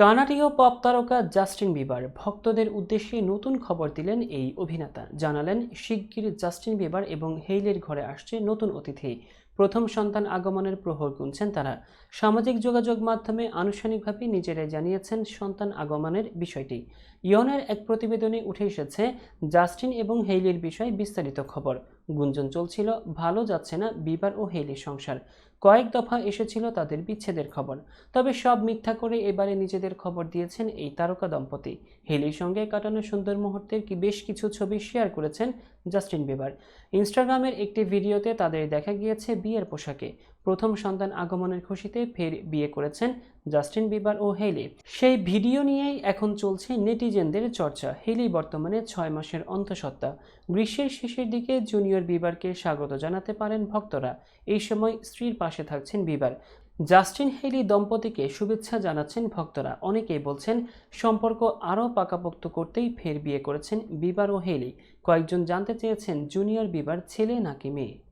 কানাডীয় pop তারকা Justin Bieber ভক্তদের উদ্দেশ্যে নতুন খবর দিলেন এই অভিনেতা। জানালেন, শিগগির জাস্টিন বিবার এবং হেইলের ঘরে আসছে নতুন অতিথি। প্রথম সন্তান আগমনের প্রহর গুনছেন তারা। সামাজিক যোগাযোগ মাধ্যমে আনুষ্ঠানিকভাবে নিজেরাই জানিয়েছেন সন্তান আগমনের বিষয়টি। ইয়নের এক প্রতিবেদনে উঠে এসেছে, জাস্টিন এবং হেইলির বিষয়ে বিস্তারিত খবর। গুঞ্জন চলছিল, ভালো যাচ্ছে না বিবার ও হেইলির সংসার। কয়েক দফা এসেছিল তাদের বিচ্ছেদের খবর। তবে সব মিথ্যা করে এবারে নিজেদের খবর দিয়েছেন এই তারকা দম্পতি। হেলির সঙ্গে কাটানো সুন্দর মুহূর্তের কি বেশ কিছু ছবি শেয়ার করেছেন জাস্টিন বিবার। ইনস্টাগ্রামের একটি ভিডিওতে তাদের দেখা গিয়েছে বিয়ের পোশাকে। প্রথম সন্তান আগমনের খুশিতে ফের বিয়ে করেছেন জাস্টিন বিবার ও হেলি। সেই ভিডিও নিয়েই এখন চলছে নেটিজেনদের চর্চা। হেলি বর্তমানে ছয় মাসের অন্তঃসত্ত্বা। গ্রীষ্মের শেষের দিকে জুনিয়র বিবারকে স্বাগত জানাতে পারেন ভক্তরা। এই সময় স্ত্রীর পাশে থাকছেন বিবার। জাস্টিন হেলি দম্পতিকে শুভেচ্ছা জানাচ্ছেন ভক্তরা। অনেকেই বলছেন, সম্পর্ক আরও পাকাপোক্ত করতেই ফের বিয়ে করেছেন বিবার ও হেলি কয়েকজন জানতে চেয়েছেন, জুনিয়র বিবার ছেলে নাকি মেয়ে।